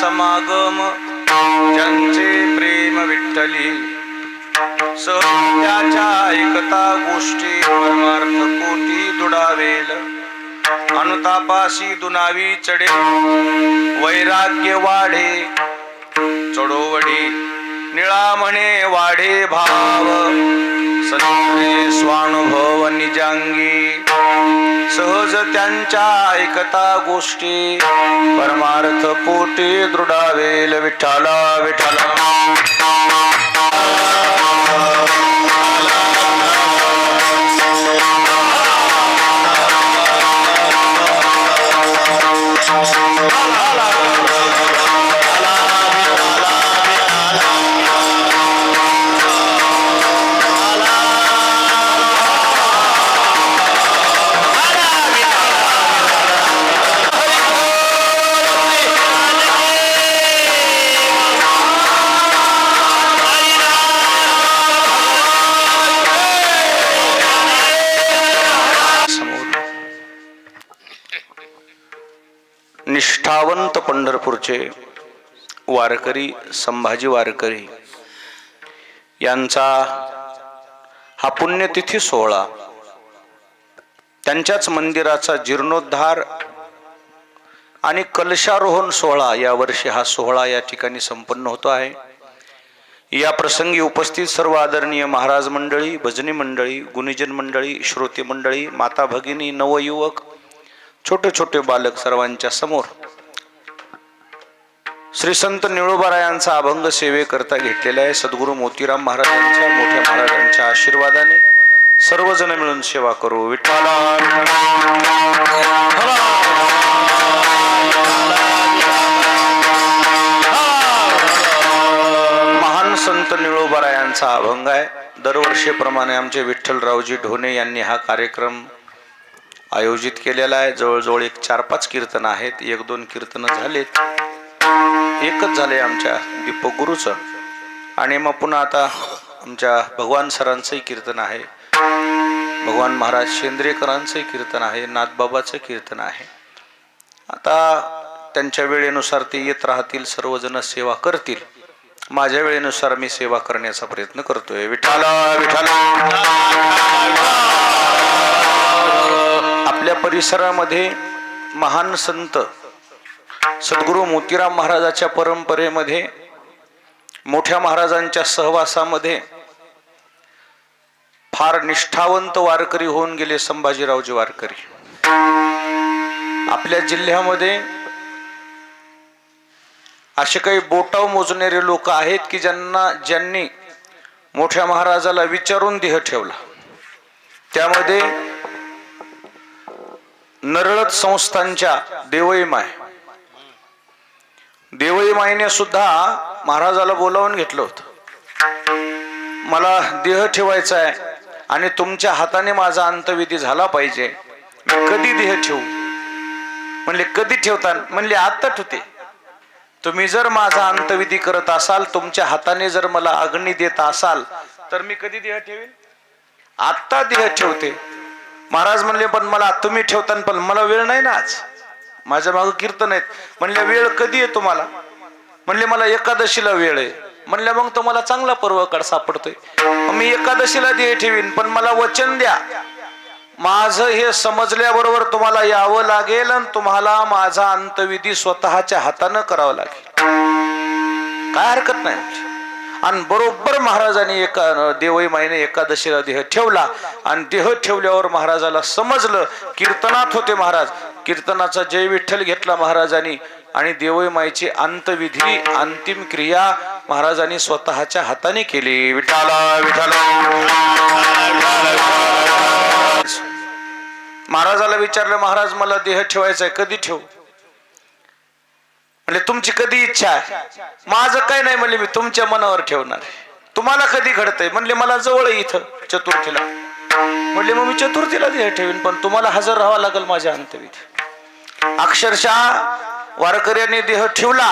समागम। ज्यांचे प्रेम विठ्ठली सत्याच्या ऐकता गोष्टी परमार्थ कोटी दुडावेल. अनुतापाशी दुनावी चढे वैराग्य वाढे. चढोवडी निळा म्हणे वाढे भाव. सत्रे स्वानुभव निजांगी सहज त्यांच्या ऐकता गोष्टी. परमार्थ पोटी दृढावेल विठाला विठाला निष्ठावंत पंढरपूरचे वारकरी संभाजी वारकरी यांचा हा पुण्यतिथी सोहळा त्यांच्याच मंदिराचा जीर्णोद्धार आणि कलशारोहण सोहळा यावर्षी हा सोहळा या ठिकाणी संपन्न होतो आहे. या प्रसंगी उपस्थित सर्व आदरणीय महाराज मंडळी भजनी मंडळी गुणीजन मंडळी श्रोते मंडळी माता भगिनी नवयुवक छोटे छोटे बालक सर्वांच्या समोर. श्री संत निळोबारायांचा अभंग सेवेकरता घेतलेला आहे. सद्गुरू मोतीराम महाराजांच्या मोठ्या महाराजांच्या आशीर्वादाने सर्वजण मिळून सेवा करू. विठ्ठला महान संत निळोबारायांचा अभंग आहे. दरवर्षीप्रमाणे आमचे विठ्ठलरावजी ढोणे यांनी हा कार्यक्रम आयोजित केलेला आहे. जवळजवळ एक चार पाच कीर्तन आहेत. एक दोन कीर्तन झालेत. एकच झाले आमच्या दीपक गुरुचं आणि मग पुन्हा आता आमच्या भगवान सरांचंही कीर्तन आहे. भगवान महाराज शेंद्रेकरांचंही कीर्तन आहे. नाथबाबाचं कीर्तन आहे. आता त्यांच्या वेळेनुसार ते येत राहतील. सर्वजण सेवा करतील. माझ्या वेळेनुसार मी सेवा करण्याचा प्रयत्न करतोय. विठाला विठाला परिसरामध्ये महान संत सद्गुरू मोतीराम महाराजाच्या परंपरेमध्ये मोठ्या महाराजांच्या सहवासामध्ये फार निष्ठावंत वारकरी होऊन गेले संभाजीरावजी वारकरी. आपल्या जिल्ह्यामध्ये असे काही बोटाव मोजणारे लोक आहेत की ज्यांना ज्यांनी मोठ्या महाराजाला विचारून देह ठेवला. त्यामध्ये नरळत संस्थांच्या देवई माय देवई सुद्धा महाराजाला बोलावून घेतलं होतं. मला देह ठेवायचा आहे आणि तुमच्या हाताने माझा अंतविधी झाला पाहिजे. मी कधी देह ठेवू? म्हणले कधी ठेवता? म्हणले आत्ता ठेवते. तुम्ही जर माझा अंतविधी करत असाल तुमच्या हाताने जर मला अग्नी देत असाल तर मी कधी देह ठेवीन? आत्ता देह ठेवते. महाराज म्हणले पण मला तुम्ही ठेवताना पण मला वेळ नाही ना आज. माझ्या मागं कीर्तन आहेत. म्हणले वेळ कधी आहे तुम्हाला? म्हणले मला एकादशीला वेळ आहे. म्हणले मग तुम्हाला चांगला पर्वकाळ सापडतोय. मग मी एकादशीला दे ठेवीन पण मला वचन द्या. माझं हे समजल्याबरोबर तुम्हाला यावं लागेल आणि तुम्हाला माझा अंतविधी स्वतःच्या हातानं करावं लागेल. काय हरकत नाही आणि बरोबर महाराजांनी एका देवई माईने एकादशीला देह ठेवला. आणि देह ठेवल्यावर महाराजाला समजलं कीर्तनात होते महाराज. कीर्तनाचा जय विठ्ठल घेतला महाराजांनी. आणि देवई माईची अंतविधी अंतिम क्रिया महाराजांनी स्वतःच्या हाताने केली. विठाला विठाला महाराजाला विचारलं महाराज मला देह ठेवायचा आहे कधी ठेवू? म्हणजे तुमची कधी इच्छा आहे? माझं काय नाही म्हणले मी तुमच्या मनावर ठेवणार तुम्हाला कधी घडतंय? म्हणले मला जवळ आहे इथं चतुर्थीला. म्हणले मग मी चतुर्थीला देह ठेवीन पण तुम्हाला हजर राहावं लागेल माझ्या अंतविधी अक्षरशः वारकऱ्याने देह ठेवला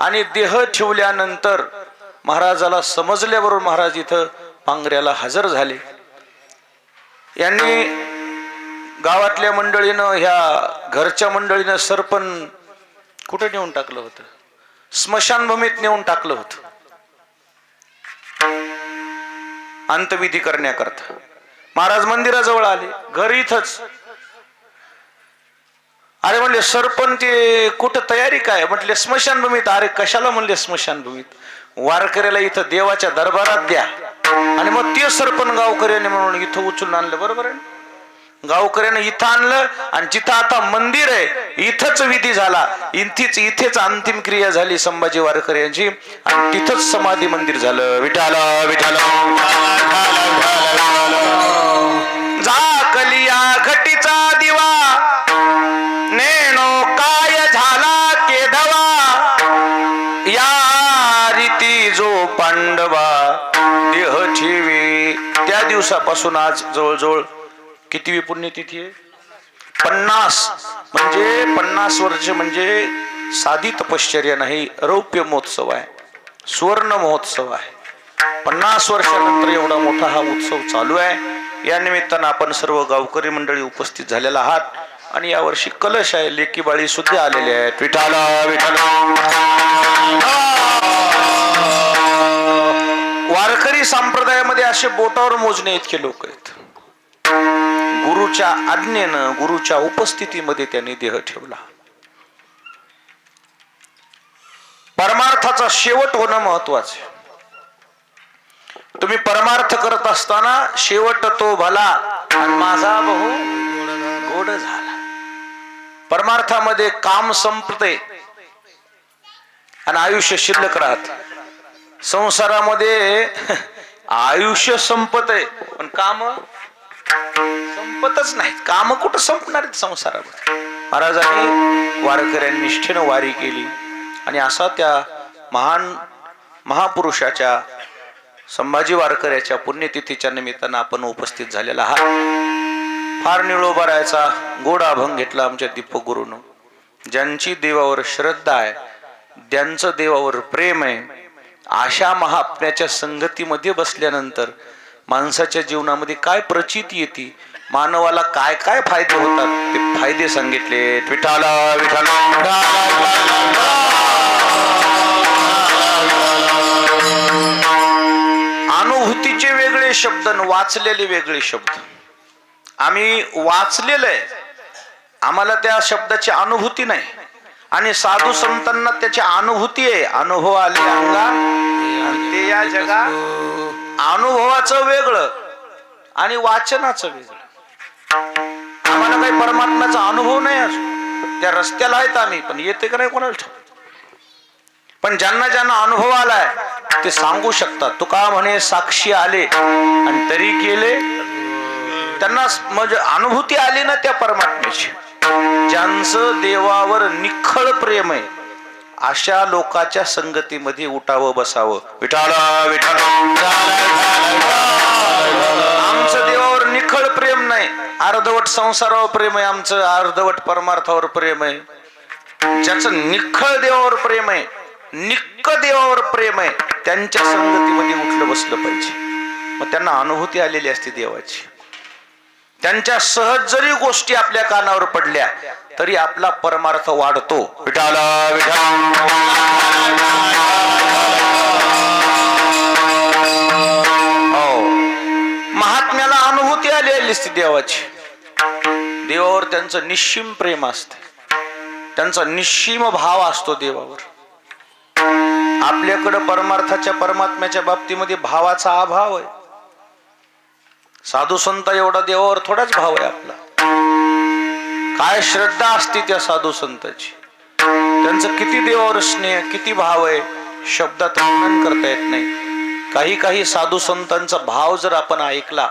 आणि देह ठेवल्यानंतर महाराजाला समजल्याबरोबर महाराज इथं पांगऱ्याला हजर झाले. यांनी गावातल्या मंडळीनं ह्या घरच्या मंडळीनं सरपण कुठे नेऊन टाकलं होतं? स्मशानभूमीत नेऊन टाकलं होतं. अंतविधी करण्याकरता. महाराज मंदिराजवळ आले घर इथंच. अरे म्हणले सरपंच ते कुठं तयारी काय? म्हटले स्मशानभूमीत. अरे कशाला? म्हणले स्मशानभूमीत. वारकऱ्याला इथं देवाच्या दरबारात द्या. आणि मग ते सरपण गावकऱ्याने म्हणून इथं उचलून आणलं. बरोबर आहे गावकऱ्यानं इथं आणलं आणि जिथं आता मंदिर आहे इथंच विधी झाला. इथेच इथेच अंतिम क्रिया झाली संभाजी वारकर यांची. आणि तिथंच समाधी मंदिर झालं. विठाल विठाल झाकलिया घटीचा दिवा. नेणो काय झाला केधवा या रीती जो पांडवा देह ठेवी. त्या दिवसापासून आज जवळजवळ किती पुण्यतिथी आहे? पन्नास. म्हणजे पन्नास वर्ष म्हणजे साधी तपश्चर्या नाही रौप्य महोत्सव आहे. सुवर्ण महोत्सव आहे. पन्नास वर्षानंतर एवढा मोठा हा उत्सव चालू आहे. या निमित्तानं आपण सर्व गावकरी मंडळी उपस्थित झालेला आहात. आणि यावर्षी कलश आहे लेकी बाळी सुद्धा आलेले आहेत विठाला विठाला वारकरी संप्रदायामध्ये असे बोटावर मोजणे इतके लोक आहेत. गुरुच्या आज्ञेनं गुरुच्या उपस्थितीमध्ये त्यांनी देह ठेवला. परमार्थाचा शेवट होणं महत्वाचं तुम्ही परमार्थ करत असताना शेवट तो भला आणि माझा बहु गोड झाला. परमार्थामध्ये काम संपते आणि आयुष्य शिल्लक राहत. संसारामध्ये आयुष्य संपत आहे पण काम संपतच नाहीत. काम कुठं संपणार आहेत संसारामध्ये महाराजांनी वारकऱ्यांनी निष्ठेनं वारी केली आणि असा त्या महान महापुरुषाच्या संभाजी वारकऱ्याच्या पुण्यतिथीच्या निमित्तानं आपण उपस्थित झालेला आहात. फार निळोबा राहायचा गोड अभंग घेतला आमच्या दीपक गुरुनं ज्यांची देवावर श्रद्धा आहे ज्यांचं देवावर प्रेम आहे अशा महात्म्याच्या संगतीमध्ये बसल्यानंतर माणसाच्या जीवनामध्ये काय प्रचिती येते? मानवाला काय काय फायदे होतात? ते फायदे सांगितले विठाला विठाला अनुभूतीचे वेगळे शब्द आणि वाचलेले वेगळे शब्द. आम्ही वाचलेलं आहे. आम्हाला त्या शब्दाची अनुभूती नाही. आणि साधू संतांना त्याची अनुभूती आहे. अनुभव आले अंगा ते या जगा अनुभवाचं वेगळं आणि वाचनाचं वेगळं. आम्हाला काही परमात्म्याचा अनुभव नाही अजून. त्या रस्त्याला आहेत आम्ही पण येते का नाही कोणाला पण ज्यांना ज्यांना अनुभव आलाय ते सांगू शकतात. तुका म्हणे साक्षी आले आणि तरी केले त्यांना म्हणजे अनुभूती आली ना त्या परमात्म्याची. ज्यांचं देवावर निखळ प्रेम आहे अशा लोकाच्या संगतीमध्ये उठावं बसावं. विठाला विठाल. आमचं देवावर निखळ प्रेम नाही. अर्धवट संसारावर प्रेम आहे आमचं अर्धवट परमार्थावर प्रेम आहे. ज्याचं निखळ देवावर प्रेम आहे निक्क देवावर प्रेम आहे त्यांच्या संगतीमध्ये उठलं बसलं पाहिजे. मग त्यांना अनुभूती आलेली असते देवाची. त्यांच्या सहज जरी गोष्टी आपल्या कानावर पडल्या तरी आपला परमार्थ वाढतो. विठाला हो. महात्म्याला अनुभूती आलेली असते देवाची. देवावर त्यांचं निश्चिम प्रेम असते. त्यांचा निश्चिम भाव असतो देवावर. आपल्याकडं परमार्थाच्या परमात्म्याच्या बाबतीमध्ये भावाचा अभाव आहे. साधू संत एवढा देवावर थोडाच भाव आहे आपला. काय श्रद्धा असते त्या साधू संताची? त्यांचं किती देवावर स्नेह किती भाव आहे शब्दात वर्णन करता येत नाही. काही काही साधू संतांचा भाव जर आपण ऐकला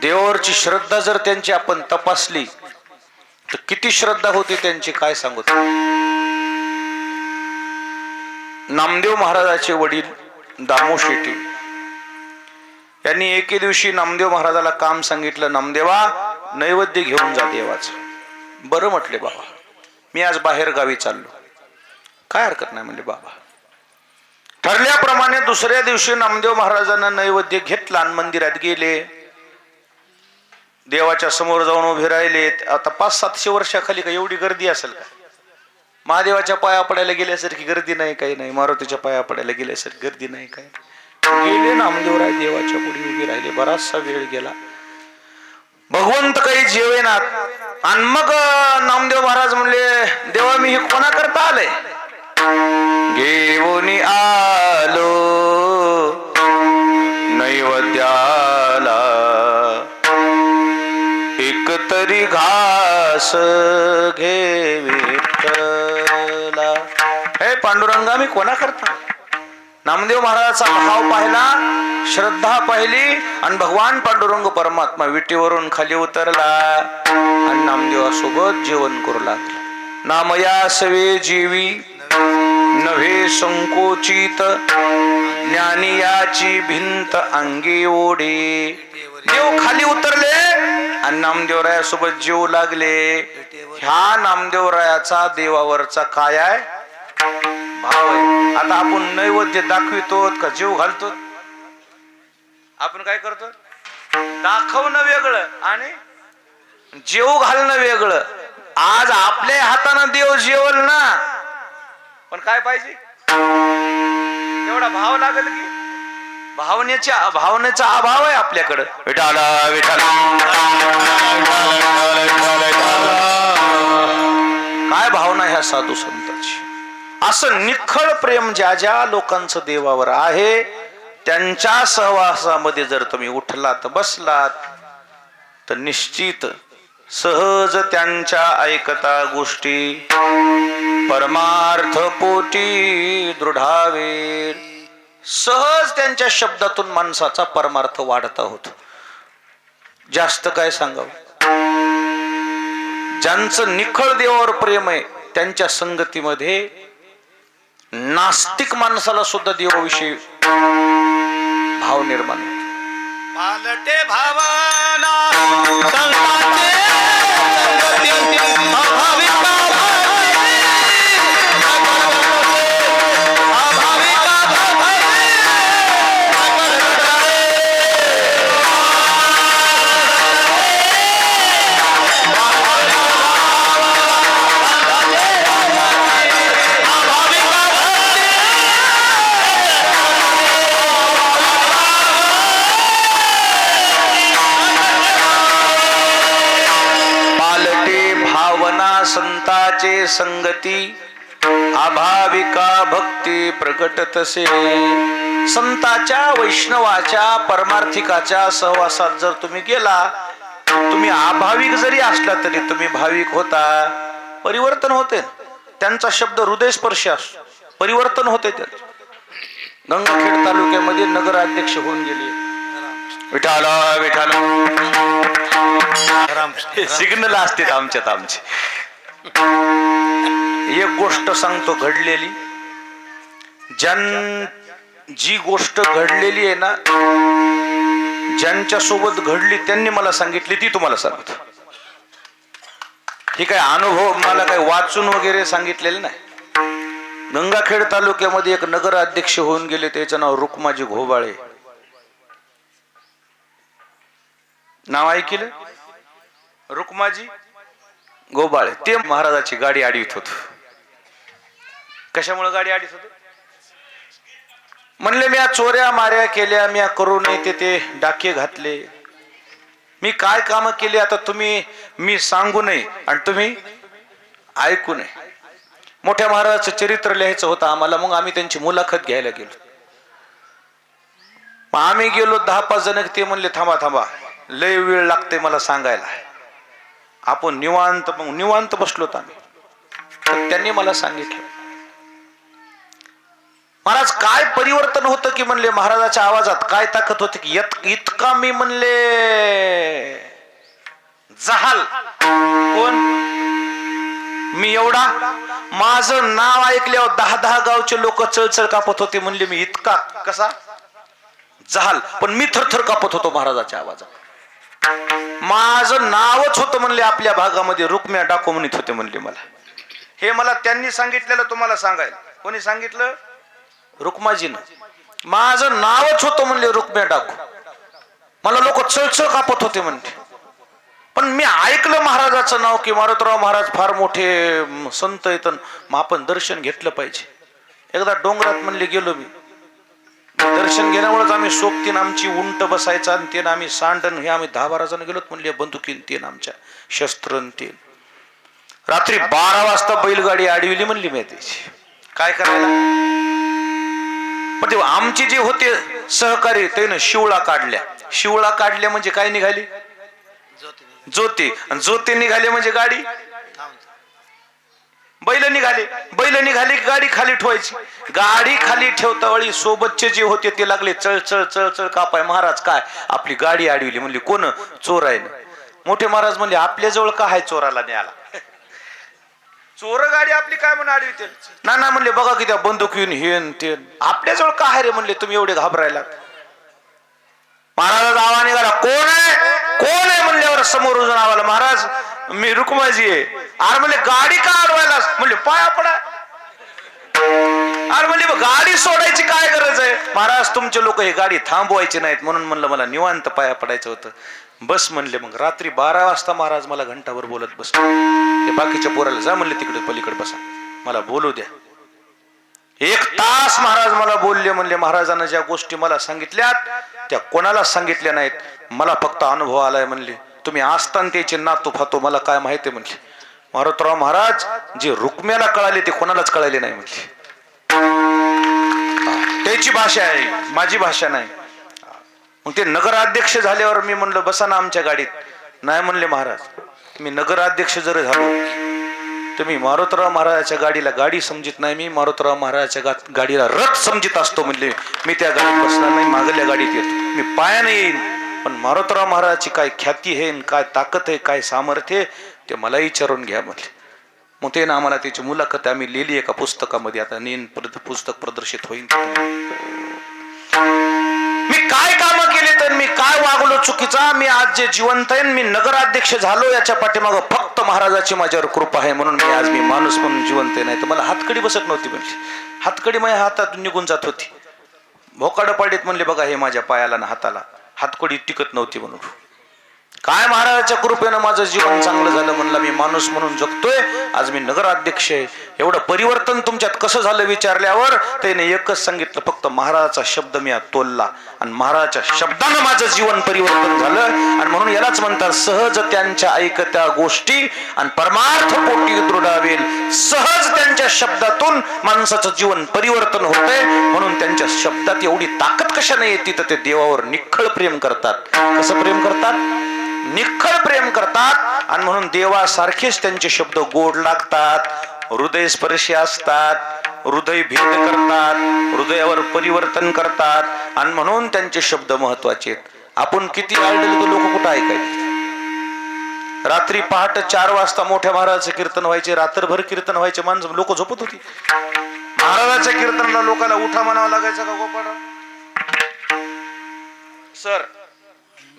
देवावरची श्रद्धा जर त्यांची आपण तपासली तर किती श्रद्धा होती त्यांची काय सांगू नामदेव महाराजाचे वडील दामो शेट्टी. यांनी एके दिवशी नामदेव महाराजाला काम सांगितलं नामदेवा नैवेद्य घेऊन जा देवाचं. बरं म्हटले बाबा. मी आज बाहेर गावी चाललो. काय हरकत नाही म्हणजे बाबा. ठरल्याप्रमाणे दुसऱ्या दिवशी नामदेव महाराजांना नैवेद्य घेतला आणि मंदिरात गेले. देवाच्या समोर जाऊन उभे राहिले आता पाच सातशे वर्षाखाली का एवढी गर्दी असेल का? महादेवाच्या पाया पडायला गेल्यासारखी गर्दी नाही काही नाही. मारुतीच्या पाया पडायला गेल्यासारखी गर्दी नाही काही नाही. गेले नामदेवराय देवाच्या पुढे उभे राहिले. बराचसा वेळ गेला. भगवंत काही जेवेनात. आणि मग नामदेव महाराज म्हणले देवा मी हे कोणा करता आलंय? घेऊन आलो नैवद्याला. एक तरी घास घे हे पांडुरंगा मी कोणा करता नामदेव महाराजाचा भाव पाहिला श्रद्धा पाहिली आणि भगवान पांडुरंग परमात्मा विटीवरून खाली उतरला आणि नामदेवासोबत जेवण करू लागला. नामया सवे जीवी नव्हे संकोचित ज्ञानियाची भिंत अंगी ओढे. देव खाली उतरले आणि नामदेवरायासोबत जीव लागले. ह्या नामदेवरायाचा देवावरचा काय आहे? भाव आहे आता आपण नैवेद्य दाखवितो का जीव घालतो आपण काय करतो दाखवणं वेगळं आणि जेव घालणं वेगळं. आज आपल्या हातानं देव जेवल ना. पण काय पाहिजे? तेवढा भाव लागेल की? भावनेच्या भावनेचा अभाव आहे आपल्याकडं. विठाला काय भावना ह्या साधू संताची असं निखळ प्रेम ज्या ज्या लोकांचं देवावर आहे त्यांच्या सहवासामध्ये जर तुम्ही उठलात बसलात तर निश्चित सहज त्यांच्या ऐकता गोष्टी परमार्थ पोटी दृढावे सहज त्यांच्या शब्दातून माणसाचा परमार्थ वाढता होतो. जास्त काय सांगावं? ज्यांचं निखळ देवावर प्रेम आहे त्यांच्या संगतीमध्ये नास्तिक माणसाला सुद्धा देवाविषयी भाव निर्माण होतो. पालटे भावना संताचे संगती अभाविका भक्ती प्रकट तसे. संताच्या वैष्णवाच्या परमार्थिकाच्या सहवासात जर तुम्ही गेला तुम्ही अभाविक जरी असला तरी तुम्ही भाविक होता. परिवर्तन होते. त्यांचा शब्द हृदयस्पर्श असतो. परिवर्तन होते त्यांचं गंगाखेड तालुक्यामध्ये नगराध्यक्ष होऊन गेले. विठाला विठाल. सिग्नल असतात आमच्यात आमचे. एक गोष्ट सांगतो घडलेली. ज्यां जी गोष्ट घडलेली आहे ना ज्यांच्या सोबत घडली त्यांनी मला सांगितली ती तुम्हाला सांगतो. ही काय अनुभव मला काही वाचून वगैरे सांगितलेलं नाही. गंगाखेड तालुक्यामध्ये एक नगर अध्यक्ष होऊन गेले त्याचं नाव रुक्माजी घोबाळे. नाव ऐकलं? रुक्माजी? गोबाळ ते महाराजाची गाडी आडवीत होत. कशामुळे गाडी आडीत होत? म्हणले मी चोऱ्या माऱ्या केल्या मी करू नये ते ते डाके घातले. मी काय काम केली आता तुम्ही मी सांगू नये आणि तुम्ही ऐकू नये. मोठ्या महाराजाचं चरित्र लिहायचं होतं आम्हाला मग आम्ही त्यांची मुलाखत घ्यायला गेलो. आम्ही गेलो दहा पाच जण ते म्हणले थांबा थांबा लय वेळ लागते मला सांगायला. आपण निवांत मग निवांत बसलोत आम्ही. तर त्यांनी मला सांगितलं महाराज काय परिवर्तन होतं की म्हणले महाराजाच्या आवाजात? काय ताकद होती की यत- इतका मी म्हणले जहाल. कोण? मी एवढा? माझं नाव ऐकल्यावर दहा दहा गावचे लोक चळचळ कापत होते. म्हणले मी इतका? कसा? जहाल. पण मी थरथर कापत होतो महाराजाच्या आवाजात. माझं नावच होतं म्हणले आपल्या भागामध्ये रुक्म्या डाको म्हणत होते म्हणले मला. हे मला त्यांनी सांगितलेलं तुम्हाला सांगायला. कोणी सांगितलं? रुक्माजीनं. माझं नावच होतं म्हणले रुक्म्या डाकू. मला लोक चळचळ कापत होते म्हणते. पण मी ऐकलं महाराजाचं नाव की मारुतराव महाराज फार मोठे संत येतन मग आपण दर्शन घेतलं पाहिजे. एकदा डोंगरात म्हणले गेलो मी. दर्शन घेण्यामुळेच आम्ही सोबतीन आमची उंट बसायचा आणि तेन आम्ही सांडण हे आम्ही दहा बारा जण गेलोत म्हणले बंदुकीन तेन आमच्या शस्त्र तेन. रात्री बारा वाजता बैलगाडी अडविली म्हणली मी त्याची. काय करायला? पण ते आमचे जे होते सहकारी त्यानं शिवळा काढल्या. शिवळा काढल्या म्हणजे काय निघाली? ज्योती आणि ज्योती निघाली म्हणजे गाडी? बैल निघाले. बैल निघाली की गाडी खाली ठेवायची. गाडी खाली ठेवता वेळी सोबतचे जे होते ते लागले चळ चळ चळ चळ कापाय महाराज काय? आपली गाडी अडविली. म्हणली कोण? चोर आहे ना मोठे महाराज म्हणले आपल्या जवळ का आहे चोराला न्याला चोर गाडी आपली काय म्हणून अडविते? ना ना म्हणले बघा की त्या बंदूक येऊन हे न ते. आपल्याजवळ काय आहे रे? म्हणले तुम्ही एवढे घाबरायला महाराजाचा आवाज निघाला. कोण आहे? कोण आहे? म्हणल्यावर समोर उजून आवाला महाराज मी रुक्माजी आहे. अरे म्हणले गाडी का अडवायला म्हणले पाया पडा. अरे म्हणले गाडी सोडायची काय गरज आहे? महाराज तुमचे लोक हे गाडी थांबवायची नाहीत म्हणून म्हणलं मला निवांत पाया पडायचं होतं. बस म्हणले मग रात्री बारा वाजता महाराज मला घंटाभर बोलत बस हे बाकीच्या पोराला जा म्हणले तिकडे पलीकडे बसा. मला बोलू द्या. एक तास महाराज मला बोलले म्हणले महाराजांना ज्या गोष्टी मला सांगितल्यात त्या कोणाला सांगितल्या नाहीत. मला फक्त अनुभव आलाय म्हणले. तुम्ही असताना त्याचे नातू फातो मला काय माहिती म्हणले. मारुतराव महाराज जे रुक्म्याला कळाले ते कोणालाच कळाले नाही म्हणले. त्याची भाषा आहे माझी भाषा नाही. मग ते नगराध्यक्ष झाल्यावर मी म्हणलं बसा ना आमच्या गाडीत. नाही म्हणले महाराज मी नगराध्यक्ष जर झालो तुम्ही मारुतराव महाराजाच्या गाडीला गाडी समजित नाही मी मारुतराव महाराजाच्या गाडीला रथ समजित असतो म्हणले मी त्या गाडीत बसणार नाही मागल्या गाडीत येतो. मी पायाने येईन. पण मारुतराव महाराजाची काय ख्याती आहे काय ताकद आहे काय सामर्थ्य आहे ते मला विचारून घ्या म्हटले. मग ते ना आम्हाला त्याची मुलाखत आम्ही लिहिली एका पुस्तकामध्ये. आता नेन पुस्तक प्रदर्शित होईल. मी काय काम केले तर मी काय वागलो चुकीचा? मी आज जे जिवंत आहे मी नगराध्यक्ष झालो याच्या पाठीमागं फक्त महाराजाची माझ्यावर कृपा आहे म्हणून मी आज मी माणूस म्हणून जिवंत आहे नाही तर मला हातकडी बसत नव्हती म्हणजे हातकडी माझ्या हातात निघून जात होती. भोकाड पाडीत म्हणले बघा हे माझ्या पायाला ना हाताला. हातकोडी टिकत नव्हती म्हणून. काय महाराजाच्या कृपेनं माझं जीवन चांगलं झालं म्हणलं मी माणूस म्हणून जगतोय. आज मी नगराध्यक्ष आहे. एवढं परिवर्तन तुमच्यात कसं झालं विचारल्यावर त्याने एकच सांगितलं फक्त महाराजाचा शब्द मी आज तोलला. आणि महाराजाच्या शब्दानं माझं जीवन परिवर्तन झालं. आणि म्हणून यालाच म्हणतात सहज त्यांच्या ऐकत्या गोष्टी आणि परमार्थ पोटी दृढावेल सहज त्यांच्या शब्दातून माणसाचं जीवन परिवर्तन होतंय. म्हणून त्यांच्या शब्दात एवढी ताकद कशाने येते तर ते देवावर निखळ प्रेम करतात. कसं प्रेम करतात? निखळ प्रेम करतात आणि म्हणून देवासारखेच त्यांचे शब्द गोड लागतात हृदय स्पर्शी असतात हृदय भेद करतात हृदयावर परिवर्तन करतात आणि म्हणून त्यांचे शब्द महत्त्वाचे आहेत. आपण किती आयडल लोक कुठं ऐकायचे? रात्री पहाट चार वाजता मोठ्या महाराजाचं कीर्तन व्हायचे रात्रभर कीर्तन व्हायचे माणसं लोक झोपत होती. महाराजाच्या कीर्तनाला लोकांना उठा म्हणावं लागायचं का गोपाळ सर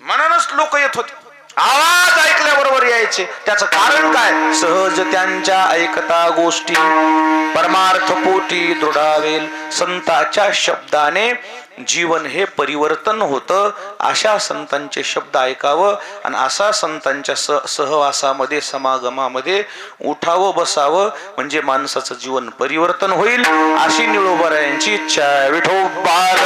मनानच लोक येत होते. आवाज ऐकल्याबरोबर यायचे. त्याचं कारण काय? सहज त्यांच्या ऐकता गोष्टी. परमार्थ पोटी दृढावेल. संताच्या शब्दाने जीवन हे परिवर्तन होतं. अशा संतांचे शब्द ऐकावं आणि असा संतांच्या स सहवासामध्ये समागमामध्ये उठावं बसावं. म्हणजे माणसाचं जीवन परिवर्तन होईल. अशी निळोबरायांची इच्छा आहे. विठो बाळ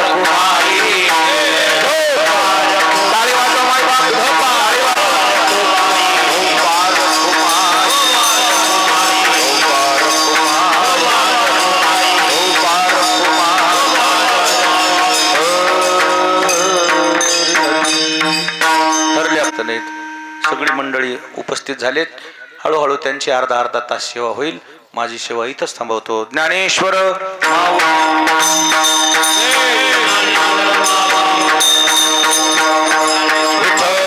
नाहीत सगळी मंडळी उपस्थित झालेत. हळूहळू त्यांची अर्धा अर्धा तास सेवा होईल. माझी सेवा इथंच थांबवतो. ज्ञानेश्वर.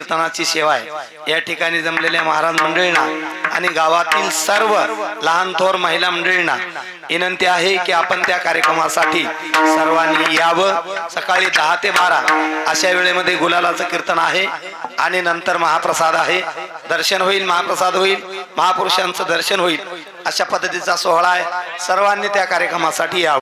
कीर्तनाची सेवा आहे. या ठिकाणी जमलेल्या महाराज मंडळींना आणि गावातील सर्व लहान थोर महिला मंडळींना विनंती आहे की आपण त्या कार्यक्रमासाठी सर्वांनी यावं. सकाळी दहा ते बारा अशा वेळेमध्ये गुलालाचं कीर्तन आहे आणि नंतर महाप्रसाद आहे. दर्शन होईल महाप्रसाद होईल महापुरुषांचं दर्शन होईल अशा पद्धतीचा सोहळा आहे. सर्वांनी त्या कार्यक्रमासाठी यावं.